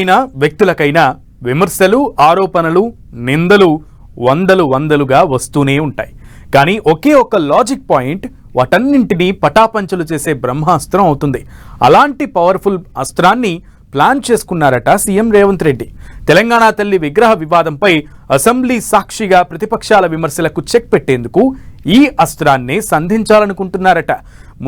అయినా వ్యక్తులకైనా విమర్శలు ఆరోపణలు నిందలు వందలు వందలుగా వస్తూనే ఉంటాయి. కానీ ఒకే ఒక్క లాజిక్ పాయింట్ వాటన్నింటినీ పటాపంచలు చేసే బ్రహ్మాస్త్రం అవుతుంది. అలాంటి పవర్ఫుల్ అస్త్రాన్ని ప్లాన్ చేసుకున్నారట సీఎం రేవంత్ రెడ్డి. తెలంగాణ తల్లి విగ్రహ వివాదంపై అసెంబ్లీ సాక్షిగా ప్రతిపక్షాల విమర్శలకు చెక్ పెట్టేందుకు ఈ అస్త్రాన్ని సంధించాలనుకుంటున్నారట.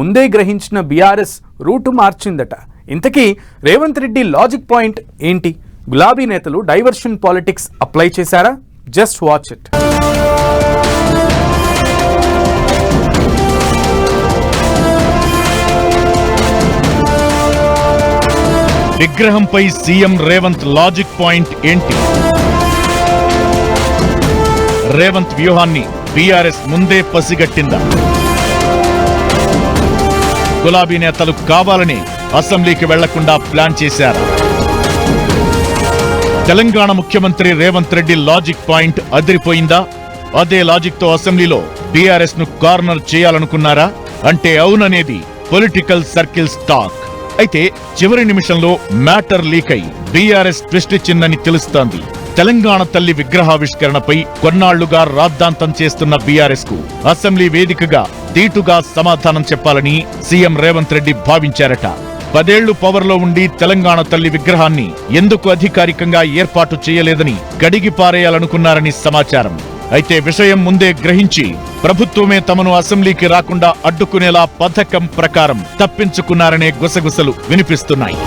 ముందే గ్రహించిన బీఆర్ఎస్ రూటు మార్చిందట. ఇంతకీ రేవంత్ రెడ్డి లాజిక్ పాయింట్ ఏంటి? గులాబీ నేతలు డైవర్షన్ పాలిటిక్స్ అప్లై చేశారా? Just watch it. విగ్రహంపై CM Revanth logic point ఏంటి? రేవంత్ వ్యూహాన్ని బీఆర్ఎస్ ముందే పసిగట్టిందా? గులాబీ నేతలు కావాలని అసెంబ్లీకి వెళ్ళకుండా ప్లాన్ చేశారు. తెలంగాణ ముఖ్యమంత్రి రేవంత్ రెడ్డి లాజిక్ పాయింట్ అదిరిపోయిందా? అదే లాజిక్తో అసెంబ్లీలో బీఆర్ఎస్ను కార్నర్ చేయాలనుకున్నారా? అంటే అవుననేది పొలిటికల్ సర్కిల్స్ టాక్. అయితే చివరి నిమిషంలో మ్యాటర్ లీక్ అయి బీఆర్ఎస్ ట్విస్ట్ ఇచ్చిందని తెలుస్తోంది. తెలంగాణ తల్లి విగ్రహావిష్కరణపై కొన్నాళ్ళుగా రాద్ధాంతం చేస్తున్న బీఆర్ఎస్కు అసెంబ్లీ వేదికగా దీటుగా సమాధానం చెప్పాలని సీఎం రేవంత్ రెడ్డి భావించారట. పదేళ్ళు పవర్లో ఉండి తెలంగాణ తల్లి విగ్రహాన్ని ఎందుకు అధికారికంగా ఏర్పాటు చేయలేదని గడిగి పారేయాలనుకున్నారని సమాచారం. అయితే విషయం ముందే గ్రహించి ప్రభుత్వమే తమను అసెంబ్లీకి రాకుండా అడ్డుకునేలా పథకం ప్రకారం తప్పించుకున్నారనే గుసగుసలు వినిపిస్తున్నాయి.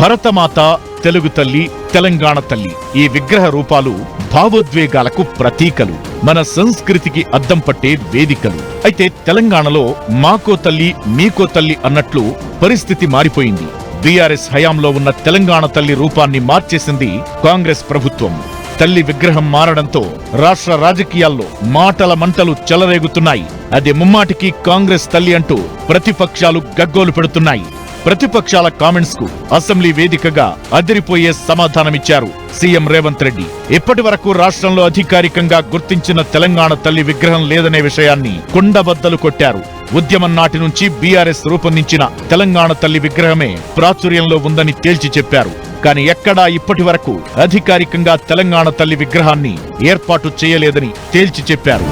భరతమాత తెలుగు తల్లి తెలంగాణ తల్లి. ఈ విగ్రహ రూపాలు భావోద్వేగాలకు ప్రతీకలు. మన సంస్కృతికి అద్దం పట్టే వేదికలు. అయితే తెలంగాణలో మాకో తల్లి మీకో తల్లి అన్నట్లు పరిస్థితి మారిపోయింది. బీఆర్ఎస్ హయాంలో ఉన్న తెలంగాణ తల్లి రూపాన్ని మార్చేసింది కాంగ్రెస్ ప్రభుత్వం. తల్లి విగ్రహం మారడంతో రాష్ట్ర రాజకీయాల్లో మాటల మంటలు చెలరేగుతున్నాయి. అది ముమ్మాటికి కాంగ్రెస్ తల్లి అంటూ ప్రతిపక్షాలు గగ్గోలు పెడుతున్నాయి. ప్రతిపక్షాల కామెంట్స్కు అసెంబ్లీ వేదికగా అదిరిపోయే సమాధానమిచ్చారు సీఎం రేవంత్ రెడ్డి. ఇప్పటి వరకు రాష్ట్రంలో అధికారికంగా గుర్తించిన తెలంగాణ తల్లి విగ్రహం లేదనే విషయాన్ని కుండబద్దలు కొట్టారు. ఉద్యమం నాటి నుంచి బీఆర్ఎస్ రూపొందించిన తెలంగాణ తల్లి విగ్రహమే ప్రాచుర్యంలో ఉందని తేల్చి చెప్పారు. కానీ ఎక్కడా ఇప్పటి వరకు అధికారికంగా తెలంగాణ తల్లి విగ్రహాన్ని ఏర్పాటు చేయలేదని తేల్చి చెప్పారు.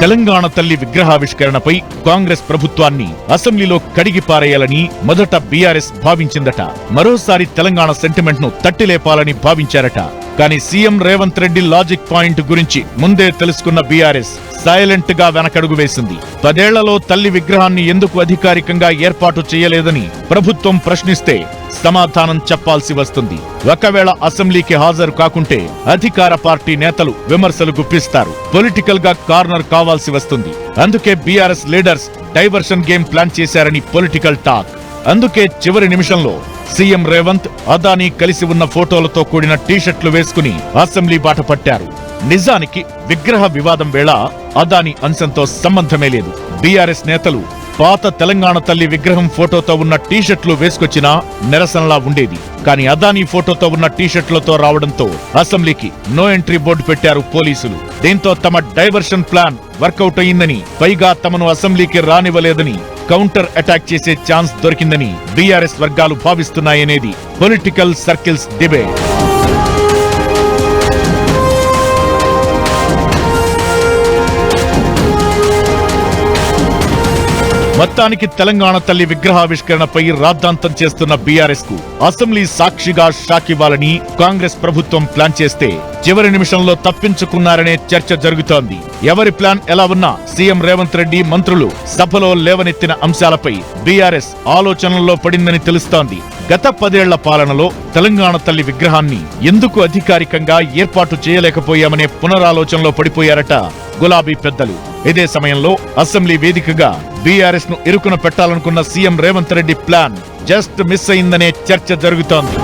తెలంగాణ తల్లి విగ్రహావిష్కరణపై కాంగ్రెస్ ప్రభుత్వాన్ని అసెంబ్లీలో కడిగి పారేయాలని మొదట బీఆర్ఎస్ భావించిందట. మరోసారి తెలంగాణ సెంటిమెంట్ను తట్టిలేపాలని భావించారట. కానీ CM Revanth Reddy logic point గురించి ముందే తెలుసుకున్న బీఆర్ఎస్ సైలెంట్గా వెనకడుగు వేసింది. పదేళ్ళలో తల్లి విగ్రహాన్ని ఎందుకు అధికారికంగా ఏర్పాటు చేయలేదని ప్రభుత్వం ప్రశ్నిస్తే సమాధానం చెప్పాల్సి వస్తుంది. ఒకవేళ అసెంబ్లీకి హాజరు కాకుంటే అధికార పార్టీ నేతలు విమర్శలు గుప్పిస్తారు. పొలిటికల్గా కార్నర్ కావాల్సి వస్తుంది. అందుకే BRS leaders diversion game plan చేశారని పొలిటికల్ టాక్. అందుకే చివరి నిమిషంలో సీఎం రేవంత్ అదానీ కలిసి ఉన్న ఫోటోలతో కూడిన టీషర్ట్లు వేసుకుని అసెంబ్లీ బాట పట్టారు. నిజానికి విగ్రహ వివాదం వేళ అదానీ అంశంతో సంబంధమే లేదు. బీఆర్ఎస్ నేతలు పాత తెలంగాణ తల్లి విగ్రహం ఫోటోతో ఉన్న టీషర్ట్లు వేసుకొచ్చినా నిరసనలా ఉండేది. కానీ అదానీ ఫోటోతో ఉన్న టీషర్ట్లతో రావడంతో అసెంబ్లీకి నో ఎంట్రీ బోర్డు పెట్టారు పోలీసులు. దీంతో తమ డైవర్షన్ ప్లాన్ వర్కౌట్ అయిందని పైగా తమను అసెంబ్లీకి రానివ్వలేదని కౌంటర్ అటాక్ చేసే ఛాన్స్ దొరికిందని బీఆర్ఎస్ వర్గాలు భావిస్తున్నాయనేది పొలిటికల్ సర్కిల్స్ డిబేట్. మొత్తానికి తెలంగాణ తల్లి విగ్రహావిష్కరణపై రాద్ధాంతం చేస్తున్న బీఆర్ఎస్కు అసెంబ్లీ సాక్షిగా షాక్ ఇవ్వాలని కాంగ్రెస్ ప్రభుత్వం ప్లాన్ చేస్తే చివరి నిమిషంలో తప్పించుకున్నారనే చర్చ జరుగుతోంది. ఎవరి ప్లాన్ ఎలా ఉన్నా సీఎం రేవంత్ రెడ్డి మంత్రులు సభలో లేవనెత్తిన అంశాలపై బీఆర్ఎస్ ఆలోచనల్లో పడిందని తెలుస్తోంది. గత పదేళ్ళ పాలనలో తెలంగాణ తల్లి విగ్రహాన్ని ఎందుకు అధికారికంగా ఏర్పాటు చేయలేకపోయామనే పునరాలోచనలో పడిపోయారట గులాబీ పెద్దలు. ఇదే సమయంలో అసెంబ్లీ వేదికగా బీఆర్ఎస్ను ఇరుకున పెట్టాలనుకున్న CM Revanth Reddy plan just miss అయిందనే చర్చ జరుగుతోంది.